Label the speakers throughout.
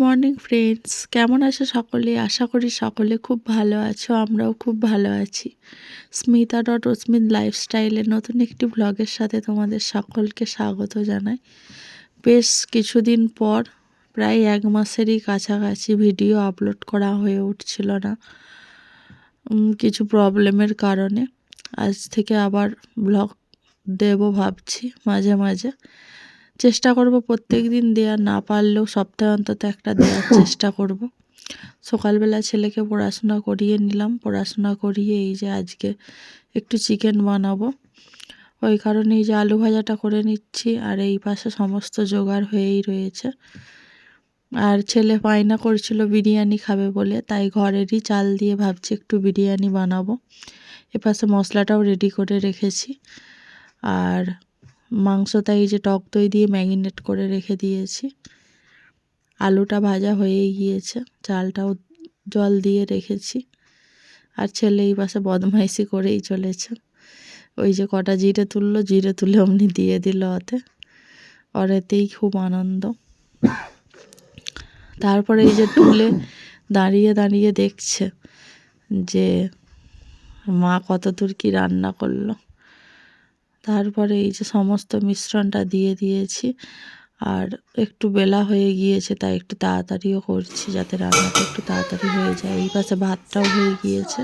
Speaker 1: Morning, friends. কেমন আছো সকলে? আশা করি সকলে খুব ভালো আছো, আমরাও খুব ভালো আছি। স্মিতা ডট রশ্মিন লাইফস্টাইলের নতুন একটি ব্লগের সাথে তোমাদের সকলকে স্বাগত জানাই। বেশ কিছুদিন পর, প্রায় এক মাসেরই কাছাকাছি ভিডিও আপলোড করা হয়ে উঠছিল না কিছু প্রবলেমের কারণে। আজ থেকে আবার ব্লগ দেবো ভাবছি মাঝে মাঝে। চেষ্টা করব প্রত্যেক দিন দেওয়া না পারলেও সপ্তাহে অন্তত একটা দেওয়ার চেষ্টা করব। সকালবেলা ছেলেকে পড়াশোনা করিয়ে নিলাম। পড়াশোনা করিয়ে এই যে আজকে একটু চিকেন বানাবো। ওই কারণে এই যে আলু ভাজাটা করে নিচ্ছি আর এই পাশে সমস্ত জোগাড় হয়েই রয়েছে। আর ছেলে পায়না করছিল বিরিয়ানি খাবে বলে তাই ঘরেরই চাল দিয়ে ভাবছি একটু বিরিয়ানি বানাবো। এপাশে মশলাটাও রেডি করে রেখেছি। আর মাংসটা এই যে টক দই দিয়ে ম্যাগিনেট করে রেখে দিয়েছি। আলুটা ভাজা হয়েই গিয়েছে, চালটাও জল দিয়ে রেখেছি। আর ছেলে এই পাশে বদমাইশি করেই চলেছে। ওই যে কটা জিরে তুললো, জিরে তুলে অমনি দিয়ে দিল ওতে। ওর এতেই খুব আনন্দ। তারপরে এই যে তুলে দাঁড়িয়ে দাঁড়িয়ে দেখছে যে মা কত দূর কী রান্না করল। তারপরে এই যে সমস্ত মিশ্রণটা দিয়ে দিয়েছি। আর একটু বেলা হয়ে গিয়েছে, তাই একটু তাড়াতাড়িও করছি যাতে রান্নাটা একটু তাড়াতাড়ি হয়ে যায়। এই পাশে ভাতটাও হয়ে গিয়েছে।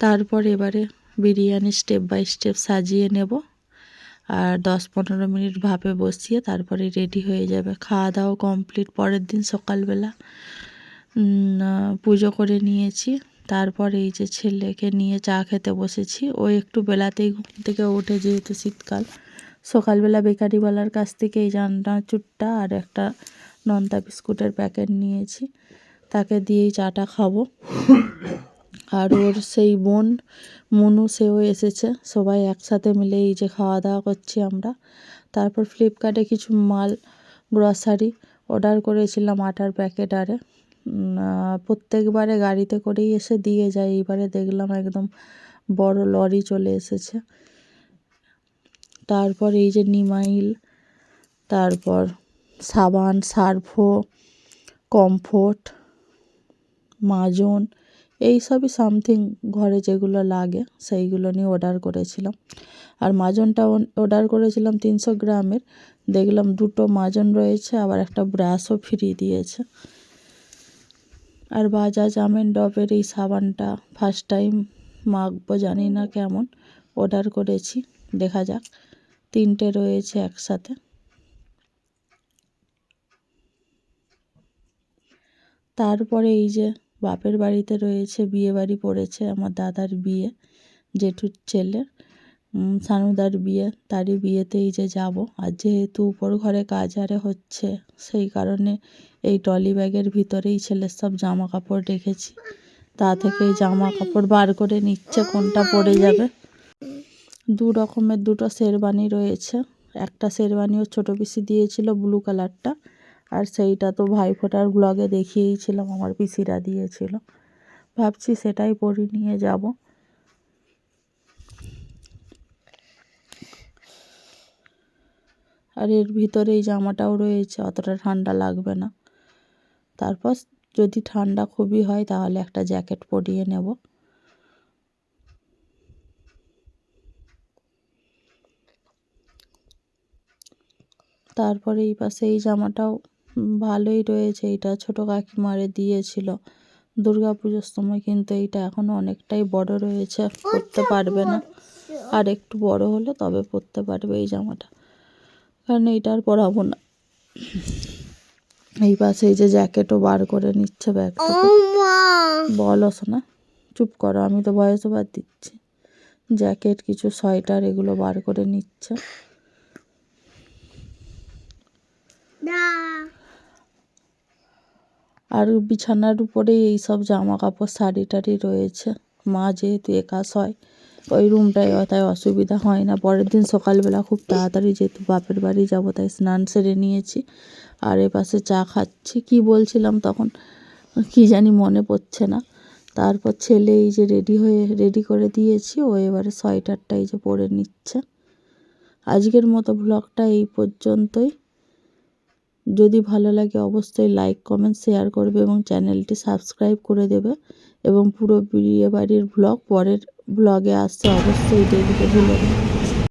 Speaker 1: তারপর এবারে বিরিয়ানি স্টেপ বাই স্টেপ সাজিয়ে নেব। আর দশ পনেরো মিনিট ভাপে বসিয়ে তারপরে রেডি হয়ে যাবে। খাওয়া দাওয়া কমপ্লিট পরের দিন সকালবেলা। পুজো করে নিয়েছি। তারপর এই যে ছেলেকে নিয়ে চা খেতে বসেছি। ও একটু বেলাতেই ঘুম থেকে ওঠে যেহেতু শীতকাল। সকালবেলা বেকারিওয়ালার কাছ থেকে এই চুটটা আর একটা নন্তা বিস্কুটের প্যাকেট নিয়েছি। তাকে দিয়েই চাটা খাব। আর ওর সেই বোন মনু, সেও এসেছে। সবাই একসাথে মিলে এই যে খাওয়া দাওয়া করছি আমরা। তারপর ফ্লিপকার্টে কিছু মাল গ্রসারি অর্ডার করেছিলাম আটার প্যাকেট আরে। প্রত্যেকবারে গাড়িতে করেই এসে দিয়ে যায়। এইবারে দেখলাম একদম বড় লরি চলে এসেছে। তারপর এই যে নিমাইল, তারপর সাবান, সার্ফো, কমফোর্ট, মাজন, এই সবই সামথিং ঘরে যেগুলো লাগে সেইগুলো নিয়ে অর্ডার করেছিলাম। আর মাজনটা অর্ডার করেছিলাম তিনশো গ্রামের। দেখলাম দুটো মাজন রয়েছে, আবার একটা ব্রাশও ফ্রি দিয়েছে। আর বাজাজ আমেন ডবের এই সাবানটা ফার্স্ট টাইম মাখবো, জানি না কেমন। অর্ডার করেছি, দেখা যাক। তিনটে রয়েছে একসাথে। তারপরে এই যে বাপের বাড়িতে রয়েছে বিয়ে বাড়ি পড়েছে আমার দাদার বিয়ে, জেঠুর ছেলের। সানুদার বিয়ে, তারই বিয়েতেই যে যাব। আর যেহেতু উপর ঘরে কাজ আরে হচ্ছে, সেই কারণে এই ট্রলি ব্যাগের ভিতরেই ছেলের সব জামা কাপড় রেখেছি। তা থেকে জামা কাপড় বার করে নিচ্ছে, কোনটা পরে যাবে। দু রকমের দুটো শেরবানি রয়েছে। একটা শেরবানি ও ছোটো পিসি দিয়েছিল ব্লু কালারটা, আর সেইটা তো ভাইফোঁটার ব্লগে দেখিয়েইছিলাম আমার পিসিরা দিয়েছিল। ভাবছি সেটাই পরি নিয়ে যাব। আর এর ভিতরে এই জামাটাও রয়েছে, অতটা ঠান্ডা লাগবে না। তারপর যদি ঠান্ডা খুবই হয়, তাহলে একটা জ্যাকেট পরিয়ে নেব। তারপরে এই পাশে এই জামাটাও ভালোই রয়েছে, এটা ছোটো কাকিমারে দিয়েছিল। দুর্গা পুজোর সময় কিন্তু এইটা এখনও অনেকটাই বড় রয়েছে, পরতে পারবে না। আর একটু বড় হলে তবে পরতে পারবে এই জামাটা। কারণ এইটা আর পরাবো না। এই পাশে এই যে জ্যাকেটও বার করে নিচ্ছে ব্যাগ বলো শোনা চুপ করো আমি তো বয়স বাদ দিচ্ছি। জ্যাকেট কিছু সোয়েটার এগুলো বার করে নিচ্ছে। আর বিছানার উপরেই এই সব জামা কাপড় শাড়ি টাড়ি রয়েছে। মা যেহেতু একাশ হয় ওই রুমটায় তাই অসুবিধা হয় না। পরের দিন সকালবেলা খুব তাড়াতাড়ি যেহেতু বাপের বাড়ি যাব, তাই স্নান সেরে নিয়েছি। আর এপাশে চা খাচ্ছি। কি বলছিলাম তখন? কি জানি মনে পড়ছে না। তারপর ছেলে এই যে রেডি হয়ে রেডি করে দিয়েছি। ও এবারে সোয়েটারটা এই যে পরে নিচ্ছে। আজকের মতো ব্লগটা এই পর্যন্তই। যদি ভালো লাগে অবশ্যই লাইক কমেন্ট শেয়ার করবে এবং চ্যানেলটি সাবস্ক্রাইব করে দেবে। এবং পুরো বিয়ে বাড়ির ব্লগ পরের ব্লগে আসছে অবশ্যই দেখবে ভুলো না